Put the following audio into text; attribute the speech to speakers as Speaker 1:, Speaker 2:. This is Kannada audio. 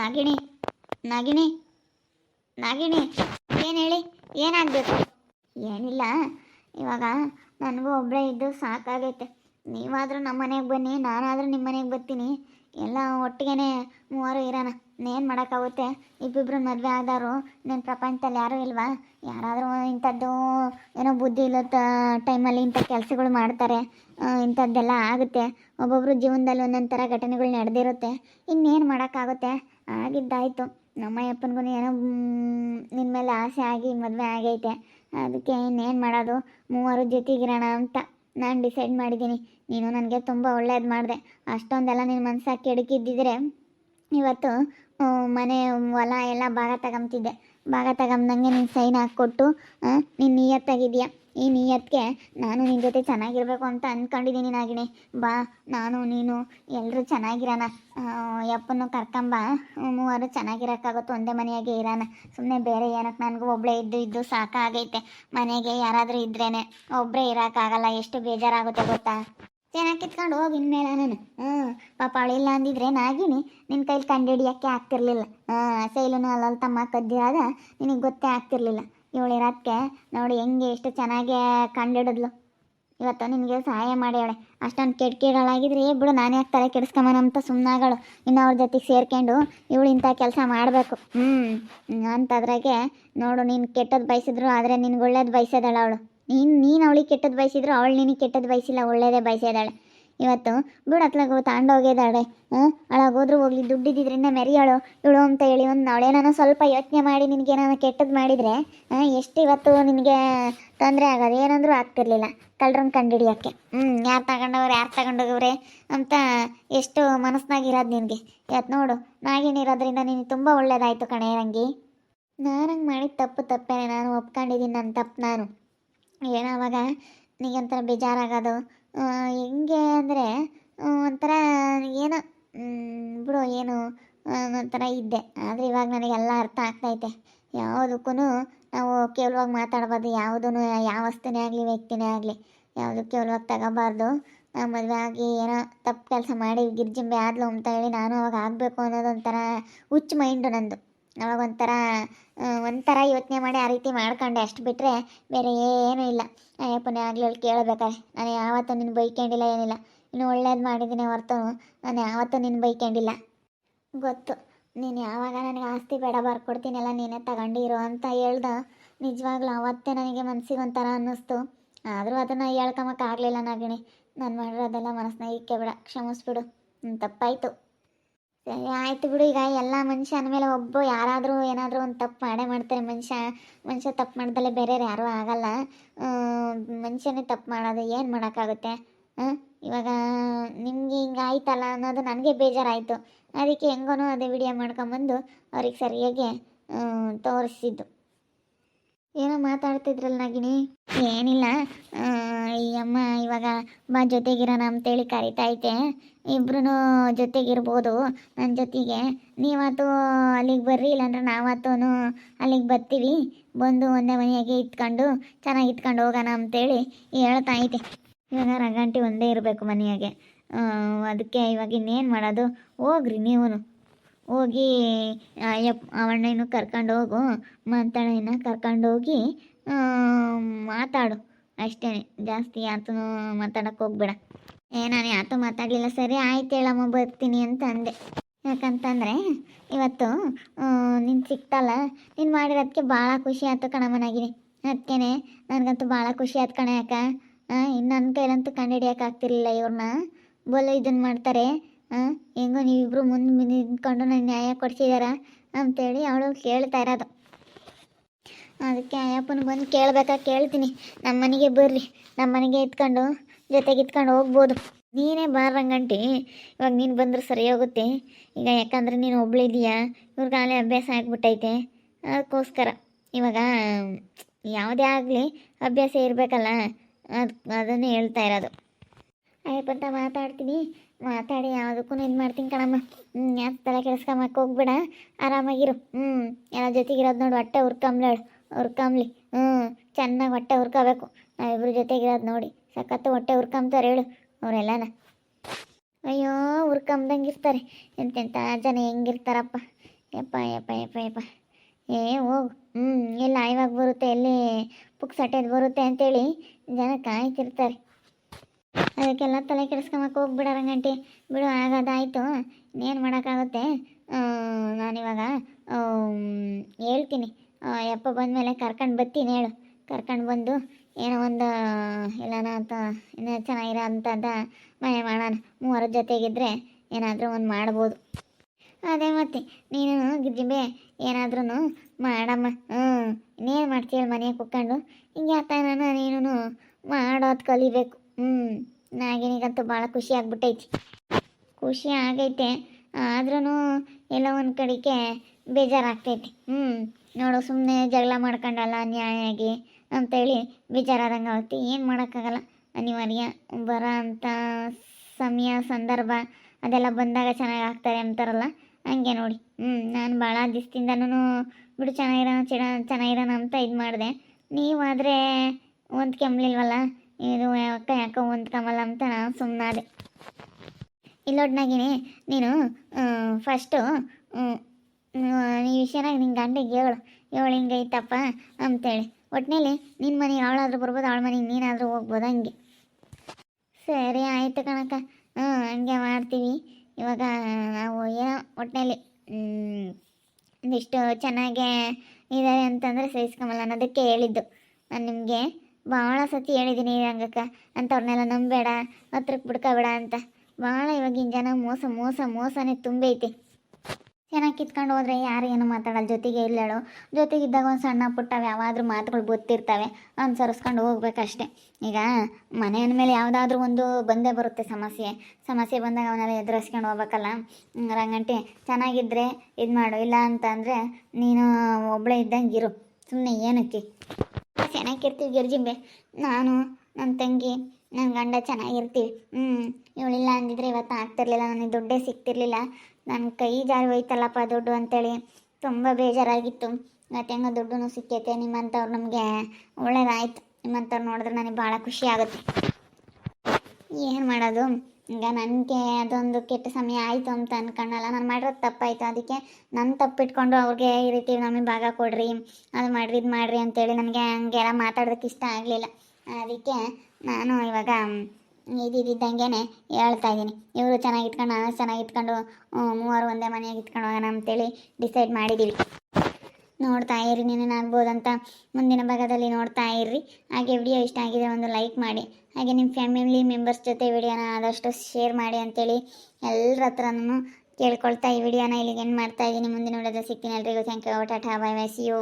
Speaker 1: ನಾಗಿಣಿ ನಾಗಿಣಿ ನಾಗಿಣಿ, ಏನು ಹೇಳಿ, ಏನಾಗಬೇಕು? ಏನಿಲ್ಲ, ಇವಾಗ ನನಗೂ ಒಬ್ಬಳೇ ಇದ್ದು ಸಾಕಾಗೈತೆ. ನೀವಾದರೂ ನಮ್ಮ ಮನೆಗೆ ಬನ್ನಿ, ನಾನಾದರೂ ನಿಮ್ಮ ಮನೆಗೆ ಬರ್ತೀನಿ. ಎಲ್ಲ ಒಟ್ಟಿಗೆ ಮೂವರು ಇರೋಣ. ಇನ್ನೇನು ಮಾಡೋಕ್ಕಾಗುತ್ತೆ? ಇಬ್ಬಿಬ್ರು ಮದುವೆ ಆದವರು. ನನ್ನ ಪ್ರಪಂಚದಲ್ಲಿ ಯಾರೂ ಇಲ್ವಾ? ಯಾರಾದರೂ ಇಂಥದ್ದು ಏನೋ ಬುದ್ಧಿ ಇಲ್ಲದ ಟೈಮಲ್ಲಿ ಇಂಥ ಕೆಲಸಗಳು ಮಾಡ್ತಾರೆ. ಇಂಥದ್ದೆಲ್ಲ ಆಗುತ್ತೆ. ಒಬ್ಬೊಬ್ರು ಜೀವನದಲ್ಲಿ ಒಂದೊಂದು ಥರ ಘಟನೆಗಳು ನಡೆದಿರುತ್ತೆ. ಇನ್ನೇನು ಮಾಡೋಕ್ಕಾಗುತ್ತೆ? ಆಗಿದ್ದಾಯಿತು. ನಮ್ಮ ಅಪ್ಪನಿಗೂ ಏನೋ ನಿನ್ನ ಮೇಲೆ ಆಸೆ ಆಗಿ ಮದುವೆ ಆಗೈತೆ. ಅದಕ್ಕೆ ಇನ್ನೇನು ಮಾಡೋದು? ಮೂವರು ಜೊತೆಗಿರೋಣ ಅಂತ. ನಾನು ಡಿಸೈಡ್ ಮಾಡಿದ್ದೀನಿ. ನೀನು ನನಗೆ ತುಂಬ ಒಳ್ಳೇದು ಮಾಡಿದೆ. ಅಷ್ಟೊಂದೆಲ್ಲ ನಿನ್ನ ಮನ್ಸಾಗಿ ಕೆಡಕಿದ್ದಿದ್ರೆ ಇವತ್ತು ಮನೆ, ಹೊಲ ಎಲ್ಲ ಭಾಗ ತಗೊಂತಿದ್ದೆ ಭಾಗ ತಗೊಂಬಂಗೆ ನೀನು ಸೈನ್ ಹಾಕ್ಕೊಟ್ಟು ನೀನು ನಿಯತ್ತಾಗಿದೆಯಾ ಈ ನಿಯತ್ಗೆ ನಾನು ನಿನ್ನ ಜೊತೆ ಚೆನ್ನಾಗಿರ್ಬೇಕು ಅಂತ ಅಂದ್ಕೊಂಡಿದ್ದೀನಿ ನಾಗಿಣಿ. ಬಾ, ನಾನು, ನೀನು ಎಲ್ಲರೂ ಚೆನ್ನಾಗಿರೋಣ. ಯಪ್ಪನ್ನು ಕರ್ಕೊಂಬ. ಮೂವರು ಚೆನ್ನಾಗಿರೋಕ್ಕಾಗುತ್ತೆ ಒಂದೇ ಮನೆಯಾಗೆ ಇರೋಣ. ಸುಮ್ಮನೆ ಬೇರೆ ಏನಕ್ಕೆ ನನಗೂ ಒಬ್ಬಳೇ ಇದ್ದು ಇದ್ದು ಸಾಕಾಗೈತೆ ಮನೆಗೆ ಯಾರಾದರೂ ಇದ್ರೇನೆ ಒಬ್ಬರೇ ಇರೋಕ್ಕಾಗಲ್ಲ. ಎಷ್ಟು ಬೇಜಾರಾಗುತ್ತೆ ಗೊತ್ತಾ? ಚೆನ್ನಾಗಿ ಕಿತ್ಕೊಂಡು ಹೋಗಿ ಇನ್ಮೇಲೆ ನಾನು. ಹ್ಞೂ, ಪಾಪ ಅವಳಿಲ್ಲ ಅಂದಿದ್ರೆ ನಾಗಿನಿ ನಿನ್ನ ಕೈಲಿ ಕಂಡುಹಿಡಿಯೋಕ್ಕೆ ಆಗ್ತಿರ್ಲಿಲ್ಲ. ಹಾಂ ಸೈಲುನು ಅಲ್ಲಲ್ಲಿ ತಮ್ಮ ಕದ್ದಿರಾದ ನಿನಗೆ ಗೊತ್ತೇ ಆಗ್ತಿರ್ಲಿಲ್ಲ. ಇವಳಿರೋದಕ್ಕೆ ನೋಡಿ ಹೆಂಗೆ ಎಷ್ಟು ಚೆನ್ನಾಗಿ ಕಂಡಿಡಿದ್ಲು. ಇವತ್ತು ನಿನಗೆ ಸಹಾಯ ಮಾಡ್ಯಾಳೆ ಅಷ್ಟೊಂದು ಕೆಟ್ಟ ಕೀಡಾಳಾಗಿದ್ರೆ ಏ ಬಿಡು, ನಾನೇ ತಲೆ ಕೆಡಿಸ್ಕೊಂಬನಂತ ಸುಮ್ಮನಾಗಳು ಇನ್ನು ಅವ್ರ ಜೊತೆಗೆ ಸೇರ್ಕೊಂಡು ಇವಳು ಇಂಥ ಕೆಲಸ ಮಾಡಬೇಕು. ಹ್ಞೂ ಅಂತದ್ರಾಗೆ ನೋಡು, ನೀನು ಕೆಟ್ಟದ್ದು ಬಯಸಿದ್ರು ಆದರೆ ನಿನ್ಗೆ ಒಳ್ಳೇದು ಬಯಸೋದಾಳೆ ಅವಳು. ನೀನು ನೀನು ಅವಳಿಗೆ ಕೆಟ್ಟದ್ದು ಬಯಸಿದ್ರು ಅವಳು ನಿನಗೆ ಕೆಟ್ಟದ್ದು ಬಯಸಿಲ್ಲ, ಒಳ್ಳೇದೇ ಬಯಸಿದಾಳೆ ಇವತ್ತು ಬಿಡು ಅತ್ಲಾಗ ಹ್ಞೂ? ಅಳಗೋದ್ರೂ ಹೋಗ್ಲಿ ದುಡ್ಡಿದ್ರಿಂದ ಮೆರಿಯಾಳು. ಇವಳು ಅಂತ ಹೇಳಿ ಒಂದು ಅವಳೇನಾನ ಸ್ವಲ್ಪ ಯೋಚನೆ ಮಾಡಿ ನಿನಗೆ ನಾನು ಕೆಟ್ಟದ್ದು ಮಾಡಿದರೆ ಎಷ್ಟು ಇವತ್ತು ನಿನಗೆ ತೊಂದರೆ ಆಗೋದು? ಏನಂದ್ರೂ ಆಗ್ತಿರ್ಲಿಲ್ಲ. ಕಳ್ರನ್ನ ಕಂಡುಹಿಡಿಯೋಕ್ಕೆ ಹ್ಞೂ, ಯಾರು ತಗೊಂಡವ್ರು, ಯಾರು ತಗೊಂಡೋಗವ್ರೆ ಅಂತ ಎಷ್ಟು ಮನಸ್ಸಿನಾಗಿರೋದು ನಿನಗೆ? ಇವತ್ತು ನೋಡು ನಾಗೇನಿರೋದ್ರಿಂದ ನಿನಗೆ ತುಂಬ ಒಳ್ಳೇದಾಯಿತು ಕಣೆ ರಂಗಿ. ನಾನು ಹಂಗೆ ಮಾಡಿದ ತಪ್ಪು ತಪ್ಪೇನೆ. ನಾನು ಒಪ್ಕೊಂಡಿದ್ದೀನಿ ನನ್ನ ತಪ್ಪು ನಾನು. ಏನೋ ಅವಾಗ ನೀಗಂತರ ಬೇಜಾರಾಗೋದು. ಹೆಂಗೆ ಅಂದರೆ ಒಂಥರ ಏನೋ ಬಿಡು, ಏನು ಒಂಥರ ಇದ್ದೆ. ಆದರೆ ಇವಾಗ ನನಗೆಲ್ಲ ಅರ್ಥ ಆಗ್ತೈತೆ. ಯಾವುದಕ್ಕೂ ನಾವು ಕೇವಲವಾಗಿ ಮಾತಾಡ್ಬಾರ್ದು. ಯಾವುದೂ ಯಾವ ವಸ್ತುನೇ ಆಗಲಿ, ವ್ಯಕ್ತಿನೇ ಆಗಲಿ ಯಾವುದು ಕೇವಲವಾಗಿ ತಗೋಬಾರ್ದು. ಮದುವೆ ಆಗಿ ಏನೋ ತಪ್ಪು ಕೆಲಸ ಮಾಡಿ, ಗಿರ್ಜಿಂಬೆ ಆದ್ಲು ಅಂತ ಹೇಳಿ ನಾನು ಅವಾಗ ಆಗಬೇಕು ಅನ್ನೋದು ಒಂಥರ ಹುಚ್ಚು ಮೈಂಡು ನಂದು. ಅವಾಗ ಒಂಥರ ಯೋಚನೆ ಮಾಡಿ ಆ ರೀತಿ ಮಾಡ್ಕೊಂಡೆ. ಅಷ್ಟು ಬಿಟ್ಟರೆ ಬೇರೆ ಏನೂ ಇಲ್ಲ. ಅಯ್ಯಪ್ಪನೇ ಆಗಲಿ ಕೇಳಬೇಕಾರೆ. ನಾನು ಯಾವತ್ತೂ ನಿನ್ನ ಬೈಕೊಂಡಿಲ್ಲ, ಏನಿಲ್ಲ. ಇನ್ನು ಒಳ್ಳೇದು ಮಾಡಿದ್ದೀನಿ ಹೊರತು ನಾನು ಯಾವತ್ತೂ ನಿನ್ನ ಬೈಕೊಂಡಿಲ್ಲ. ಗೊತ್ತು. ನೀನು ಯಾವಾಗ ನನಗೆ ಆಸ್ತಿ ಬೇಡ ಬರ್ಕೊಡ್ತೀನಲ್ಲ, ನೀನೇ ತಗೊಂಡಿರೋ ಅಂತ ಹೇಳ್ದ ನಿಜವಾಗ್ಲೂ ಅವತ್ತೇ ನನಗೆ ಮನಸ್ಸಿಗೆ ಒಂಥರ ಅನ್ನಿಸ್ತು. ಆದರೂ ಅದನ್ನು ಹೇಳ್ಕೊಂಬಕ್ಕಾಗಲಿಲ್ಲ ನಾಗಿಣಿ. ನಾನು ಮಾಡಿರೋದೆಲ್ಲ ಮನಸ್ಸನ್ನ ಇಕ್ಕೆ ಬಿಡ ಕ್ಷಮಿಸ್ಬಿಡು ತಪ್ಪಾಯಿತು. ಆಯ್ತು ಬಿಡು. ಈಗ ಎಲ್ಲ ಮನುಷ್ಯ ಅಂದಮೇಲೆ ಒಬ್ಬ ಯಾರಾದರೂ ಏನಾದರೂ ಒಂದು ತಪ್ಪು ಮಾಡೇ ಮಾಡ್ತಾರೆ. ಮನುಷ್ಯ ಮನುಷ್ಯ ತಪ್ಪು ಮಾಡ್ದಲ್ಲೇ ಬೇರೆ ಯಾರೂ ಆಗಲ್ಲ. ಮನುಷ್ಯನೇ ತಪ್ಪು ಮಾಡೋದು ಏನು ಮಾಡೋಕ್ಕಾಗುತ್ತೆ? ಇವಾಗ ನಿಮಗೆ ಹಿಂಗೆ ಆಯ್ತಲ್ಲ ಅನ್ನೋದು ನನಗೆ ಬೇಜಾರಾಯಿತು. ಅದಕ್ಕೆ ಹೆಂಗೋ ಅದೇ ವಿಡಿಯೋ ಮಾಡ್ಕೊಂಬಂದು ಅವ್ರಿಗೆ ಸರಿಯಾಗಿ ತೋರಿಸಿದ್ದು. ಏನೋ ಮಾತಾಡ್ತಿದ್ರಲ್ಲ ನಾಗಿನಿ ಏನಿಲ್ಲ. ಈ ಅಮ್ಮ, ಇವಾಗ ಬಾ ಜೊತೆಗಿರೋಣ ಅಂತೇಳಿ ಕರಿತೈತೆ ಇಬ್ರು ಜೊತೆಗಿರ್ಬೋದು ನನ್ನ ಜೊತೆಗೆ. ನೀವತ್ತು ಅಲ್ಲಿಗೆ ಬರ್ರಿ, ಇಲ್ಲಾಂದ್ರೆ ನಾವತ್ತೂ ಅಲ್ಲಿಗೆ ಬರ್ತೀವಿ. ಬಂದು ಒಂದೇ ಮನೆಯಾಗೆ ಇಟ್ಕೊಂಡು ಚೆನ್ನಾಗಿ ಇಟ್ಕೊಂಡು ಹೋಗೋಣ ಅಂತೇಳಿ ಹೇಳ್ತಾ ಐತೆ. ಇವಾಗ ರಗಂಟಿ ಒಂದೇ ಇರಬೇಕು ಮನೆಯಾಗೆ. ಅದಕ್ಕೆ ಇವಾಗ ಇನ್ನೇನು ಮಾಡೋದು? ಹೋಗ್ರಿ ನೀವು ಹೋಗಿ ಯಪ್ ಅವಣ್ಣನ ಕರ್ಕೊಂಡು ಹೋಗು ಮಾತಾಡೋಣ ಕರ್ಕೊಂಡು ಹೋಗಿ ಮಾತಾಡು. ಅಷ್ಟೇ ಜಾಸ್ತಿ ಯಾತೂ ಮಾತಾಡಕ್ಕೆ ಹೋಗ್ಬೇಡ. ಏ, ನಾನು ಯಾತೂ ಮಾತಾಡಲಿಲ್ಲ. ಸರಿ, ಆಯ್ತು ಹೇಳಮ್ಮ, ಬರ್ತೀನಿ ಅಂತ ಅಂದೆ ಯಾಕಂತಂದರೆ, ಇವತ್ತು ನೀನು ಸಿಕ್ತಲ್ಲ, ನೀನು ಮಾಡಿರೋದಕ್ಕೆ ಭಾಳ ಖುಷಿ ಆಯ್ತು ಕಣಮ್ಮನಾಗಿದೆ ಅದಕ್ಕೆ ನನಗಂತೂ ಭಾಳ ಖುಷಿ ಆಯ್ತು ಕಣ ಯಾಕೆ? ಇನ್ನು ನನ್ನ ಕೈಲಂತೂ ಕಂಡುಹಿಡಿಯೋಕೆ ಆಗ್ತಿರ್ಲಿಲ್ಲ ಇವ್ರನ್ನ ಬೋಲು ಇದನ್ನು ಮಾಡ್ತಾರೆ. ಹೆಂಗೋ ನೀವಿಬ್ಬರು ಮುಂದೆ ನಿಂತ್ಕೊಂಡು ನನ್ನ ನ್ಯಾಯ ಕೊಡ್ಸಿದಾರ ಅಂತೇಳಿ ಅವಳು ಕೇಳ್ತಾ ಇರೋದು. ಅದಕ್ಕೆ ಅಯ್ಯಪ್ಪನ ಬಂದು ಕೇಳ್ಬೇಕಾ ಕೇಳ್ತೀನಿ. ನಮ್ಮ ಮನೆಗೆ ಬರ್ರಿ. ನಮ್ಮ ಮನೆಗೆ ಇತ್ಕೊಂಡು ಜೊತೆಗೆ ಇತ್ಕೊಂಡು ಹೋಗ್ಬೋದು. ನೀನೇ ಬಾರಂಗಂಟಿ ಇವಾಗ ನೀನು ಬಂದರೆ ಸರಿ ಹೋಗುತ್ತೆ. ಈಗ ಯಾಕಂದ್ರೆ ನೀನು ಒಬ್ಳಿದೀಯಾ ಇವ್ರಿಗಾಗಲೇ ಅಭ್ಯಾಸ ಆಗ್ಬಿಟ್ಟೈತೆ. ಅದಕ್ಕೋಸ್ಕರ. ಇವಾಗ, ಯಾವುದೇ ಆಗಲಿ ಅಭ್ಯಾಸ ಇರಬೇಕಲ್ಲ? ಅದು, ಅದನ್ನೇ ಹೇಳ್ತಾ ಇರೋದು. ಅಯ್ಯಪ್ಪಂತ ಮಾತಾಡ್ತೀನಿ. ಮಾತಾಡಿ ಯಾವುದಕ್ಕೂ ಇದು ಮಾಡ್ತೀನಿ ಕಣಮ್ಮ. ಹ್ಞೂ ಯಾಕೆ ತಲೆ ಕೆಡಿಸ್ಕೊಂಬಕ್ಕೆ ಹೋಗ್ಬೇಡ. ಆರಾಮಾಗಿರು. ಹ್ಞೂ ಎಲ್ಲ ಜೊತೆಗಿರೋದು ನೋಡು. ಹೊಟ್ಟೆ ಹುರ್ಕೊಂಬ್ಲೇಳು ಹುರ್ಕೊಂಬ್ಲಿ ಹ್ಞೂ ಚೆನ್ನಾಗಿ ಹೊಟ್ಟೆ ಹುರ್ಕೋಬೇಕು. ನಾವಿಬ್ರು ಜೊತೆಗಿರೋದು ನೋಡಿ. ಸಖತ್ತು ಹೊಟ್ಟೆ ಹುರ್ಕಂಬ್ತಾರೆ ಹೇಳು ಅವರೆಲ್ಲನ. ಅಯ್ಯೋ ಹುರ್ಕಂಬ್ದಂಗೆ ಇರ್ತಾರೆ ಎಂತೆಂಥ ಜನ ಹೆಂಗಿರ್ತಾರಪ್ಪ. ಯಪ್ಪ ಯಪ್ಪ ಯಪ್ಪ ಯಪ್ಪ. ಏ, ಹೋಗು. ಹ್ಞೂ ಎಲ್ಲಿ ಆಯ್ವಾಗ ಬರುತ್ತೆ, ಎಲ್ಲಿ ಪುಕ್ಸಟ್ಟೆದು ಬರುತ್ತೆ ಅಂತೇಳಿ ಜನ ಕಾಯ್ತಿರ್ತಾರೆ. ಅದಕ್ಕೆಲ್ಲ ತಲೆ ಕೆಡಿಸ್ಕೊಂಬಕ್ಕೆ ಹೋಗ್ಬಿಡ ರಂಗಂಟಿ ಬಿಡು ಆಗೋದಾಯಿತು ಇನ್ನೇನು ಮಾಡೋಕ್ಕಾಗುತ್ತೆ? ನಾನಿವಾಗ ಹೇಳ್ತೀನಿ. ಯಪ್ಪ ಬಂದಮೇಲೆ ಕರ್ಕೊಂಡು ಬರ್ತೀನಿ ಹೇಳು. ಕರ್ಕೊಂಡು ಬಂದು ಏನೋ ಒಂದು, ಇಲ್ಲನ ಅಂತ, ಇನ್ನೂ ಚೆನ್ನಾಗಿರೋ ಅಂಥದ್ದು ಮನೆ ಮಾಡೋಣ. ಮೂವರ ಜೊತೆಗಿದ್ದರೆ ಏನಾದರೂ ಒಂದು ಮಾಡ್ಬೋದು. ಅದೇ ಮತ್ತೆ, ನೀನು ಗಿಜಿಂಬೆ ಏನಾದ್ರೂ ಮಾಡಮ್ಮ. ಹ್ಞೂ ಇನ್ನೇನು ಮಾಡ್ತೀಯ ಮನೆಗೆ ಕುತ್ಕೊಂಡು. ಹಿಂಗೆ ಆತನ ನೀನು ಮಾಡೋದು ಕಲಿಬೇಕು. ಹ್ಞೂ ನಾಗಿನಿಗಂತೂ ಭಾಳ ಖುಷಿ ಆಗ್ಬಿಟ್ಟೈತಿ. ಖುಷಿ ಆಗೈತೆ. ಆದ್ರೂ ಎಲ್ಲ ಒಂದು ಕಡೆಗೆ ಬೇಜಾರಾಗ್ತೈತಿ. ಹ್ಞೂ ನೋಡು ಸುಮ್ಮನೆ ಜಗಳ ಮಾಡ್ಕೊಂಡಲ್ಲ ನ್ಯಾಯಾಗಿ ಅಂತೇಳಿ ಬೇಜಾರಾದಂಗೆ ಆಗುತ್ತೆ ಏನು ಮಾಡೋಕ್ಕಾಗಲ್ಲ. ಅನಿವಾರ್ಯ ಬರೋ ಅಂಥ ಸಮಯ ಸಂದರ್ಭ ಅದೆಲ್ಲ ಬಂದಾಗ ಚೆನ್ನಾಗಿ ಆಗ್ತಾರೆ ಅಂತಾರಲ್ಲ ಹಂಗೆ ನೋಡಿ. ಹ್ಞೂ ನಾನು ಭಾಳ ದಿಸ್ತಿಂದನೂ ಬಿಡು ಚೆನ್ನಾಗಿರೋಣ ಚಿಡ ಚೆನ್ನಾಗಿರೋಣ ಅಂತ ಇದು ಮಾಡಿದೆ. ನೀವಾದರೆ ಹೊಂದ್ಕೊಂಬ್ಲಿಲ್ವಲ್ಲ ಇದು ಯಾಕ ಯಾಕೋ ಹೊಂದ್ಕೊಂಬಲ್ಲ ಅಂತ ನಾನು ಸುಮ್ಮನಾದೆ ಇಲ್ಲೊಡ್ನಾಗಿನಿ ನೀನು ಫಸ್ಟು ಈ ವಿಷಯನ ನಿನ್ನ ಗಂಡಿಗೆ ಹೇಳು. ಹೇಳು ಹಿಂಗೈತಪ್ಪ ಅಂತೇಳಿ. ಒಟ್ಟಿನಲ್ಲಿ ನಿನ್ನ ಮನೆಗೆ ಅವಳಾದ್ರೂ ಬರ್ಬೋದು ಅವಳ ಮನೆಗೆ ನೀನಾದರೂ ಹೋಗ್ಬೋದು ಹಂಗೆ. ಸರಿ, ಆಯಿತು ಕಣಕ್ಕ. ಹ್ಞೂ ಹಂಗೆ ಮಾಡ್ತೀವಿ. ಇವಾಗ ನಾವು ಏನೋ ಒಟ್ಟಿನಲ್ಲಿ ಇಷ್ಟು ಚೆನ್ನಾಗೆ ಇದ್ದಾರೆ ಅಂತಂದರೆ ಸಹಿಸ್ಕೊಂಬಲ್ಲ ಅನ್ನೋದಕ್ಕೆ ಹೇಳಿದ್ದು. ನಾನು ನಿಮಗೆ ಭಾಳ ಸತಿ ಹೇಳಿದ್ದೀನಿ ರಂಗಕ್ಕ ಅಂಥವ್ರನ್ನೆಲ್ಲ ನಂಬೇಡ ಹತ್ರಕ್ಕೆ ಬಿಡ್ಕೋಬೇಡ ಅಂತ. ಭಾಳ ಇವಾಗಿನ ಜನ ಮೋಸ ಮೋಸ, ಮೋಸನೇ ತುಂಬೈತಿ. ಚೆನ್ನಾಗಿ ಕಿತ್ಕೊಂಡು ಹೋದ್ರೆ ಯಾರು ಏನು ಮಾತಾಡಲ್ಲ. ಜೊತೆಗೆ ಇಲ್ಲೇಳು ಜೊತೆಗಿದ್ದಾಗ ಒಂದು ಸಣ್ಣ ಪುಟ್ಟ ಯಾವಾದರೂ ಮಾತುಗಳು ಗೊತ್ತಿರ್ತವೆ, ಅನುಸರಿಸ್ಕೊಂಡು ಹೋಗ್ಬೇಕಷ್ಟೆ. ಈಗ ಮನೆ ಅಂದಮೇಲೆ ಯಾವುದಾದ್ರೂ ಒಂದು ಬಂದೇ ಬರುತ್ತೆ ಸಮಸ್ಯೆ. ಸಮಸ್ಯೆ ಬಂದಾಗ ಅವನ್ನೆಲ್ಲ ಎದುರಿಸ್ಕೊಂಡು ಹೋಗ್ಬೇಕಲ್ಲ. ರಂಗಂಟಿ ಚೆನ್ನಾಗಿದ್ದರೆ ಇದು ಮಾಡು, ಇಲ್ಲ ಅಂತ ಅಂದರೆ ನೀನು ಒಬ್ಬಳೇ ಇದ್ದಂಗೆ ಇರು. ಸುಮ್ಮನೆ ಏನಕ್ಕೆ ಚೆನ್ನಾಗಿರ್ತೀವಿ ಗಿರ್ಜಿಂಬೆ. ನಾನು ನನ್ನ ತಂಗಿ ನನ್ನ ಗಂಡ ಚೆನ್ನಾಗಿರ್ತೀವಿ. ಹ್ಞೂ ಇವಳಿಲ್ಲ ಅಂದಿದ್ರೆ ಇವತ್ತು ಆಗ್ತಿರ್ಲಿಲ್ಲ, ನನಗೆ ದುಡ್ಡೇ ಸಿಗ್ತಿರ್ಲಿಲ್ಲ. ನನ್ನ ಕೈ ಜಾರಿ ಹೋಯ್ತಲ್ಲಪ್ಪ ದುಡ್ಡು ಅಂತೇಳಿ. ತುಂಬ ಬೇಜಾರಾಗಿತ್ತು. ಇವತ್ತು ಹೆಂಗೋ ದುಡ್ಡು ಸಿಕ್ಕೈತೆ. ನಿಮ್ಮಂಥವ್ರು ನಮಗೆ ಒಳ್ಳೇದಾಯ್ತು. ನಿಮ್ಮಂಥವ್ರು ನೋಡಿದ್ರೆ ನನಗೆ ಭಾಳ ಖುಷಿ ಆಗುತ್ತೆ. ಏನು ಮಾಡೋದು? ಈಗ ನನಗೆ ಅದೊಂದು ಕೆಟ್ಟ ಸಮಯ ಆಯಿತು ಅಂತ ಅನ್ಕೊಂಡಲ್ಲ. ನಾನು ಮಾಡಿರೋದು ತಪ್ಪಾಯಿತು. ಅದಕ್ಕೆ ನನ್ನ ತಪ್ಪಿಟ್ಕೊಂಡು ಅವ್ರಿಗೆ ಈ ರೀತಿ ನಮಗೆ ಭಾಗ ಕೊಡ್ರಿ. ಅದು ಮಾಡ್ರಿ, ಇದು ಮಾಡಿರಿ ಅಂತೇಳಿ ನನಗೆ ಹಂಗೆಲ್ಲ ಮಾತಾಡೋದಕ್ಕೆ ಇಷ್ಟ ಆಗಲಿಲ್ಲ. ಅದಕ್ಕೆ ನಾನು ಇವಾಗ ಇದ್ದಿದ್ದಂಗೆ ಹೇಳ್ತಾ ಇದ್ದೀನಿ. ಇವರು ಚೆನ್ನಾಗಿ ಇಟ್ಕೊಂಡು ನಾನು ಚೆನ್ನಾಗಿ ಇಟ್ಕೊಂಡು ಮೂವರು ಒಂದೇ ಮನೆಯಾಗಿ ಇಟ್ಕೊಂಡು ಹೋಗೋಣ ಅಂತೇಳಿ ಡಿಸೈಡ್ ಮಾಡಿದ್ದೀವಿ ನೋಡ್ತಾ ಇರಿ ನೀನೇನಾಗ್ಬೋದಂತ ಮುಂದಿನ ಭಾಗದಲ್ಲಿ ನೋಡ್ತಾ ಇರ್ರಿ. ಹಾಗೆ ವಿಡಿಯೋ ಇಷ್ಟ ಆಗಿದೆ ಒಂದು ಲೈಕ್ ಮಾಡಿ. ಹಾಗೆ ನಿಮ್ಮ ಫ್ಯಾಮಿಲಿ ಮೆಂಬರ್ಸ್ ಜೊತೆ ವಿಡಿಯೋನ ಆದಷ್ಟು ಶೇರ್ ಮಾಡಿ ಅಂತೇಳಿ ಎಲ್ಲರ ಹತ್ರನೂ ಕೇಳ್ಕೊಳ್ತಾ ಈ ವಿಡಿಯೋನ ಇಲ್ಲಿಗೆ ಏನು ಮಾಡ್ತಾ ಇದ್ದೀನಿ. ಮುಂದಿನ ವಿಡಿಯೋದಲ್ಲಿ ಸಿಗ್ತೀನಿ ಎಲ್ರಿಗೂ. Thank you tata bye bye see you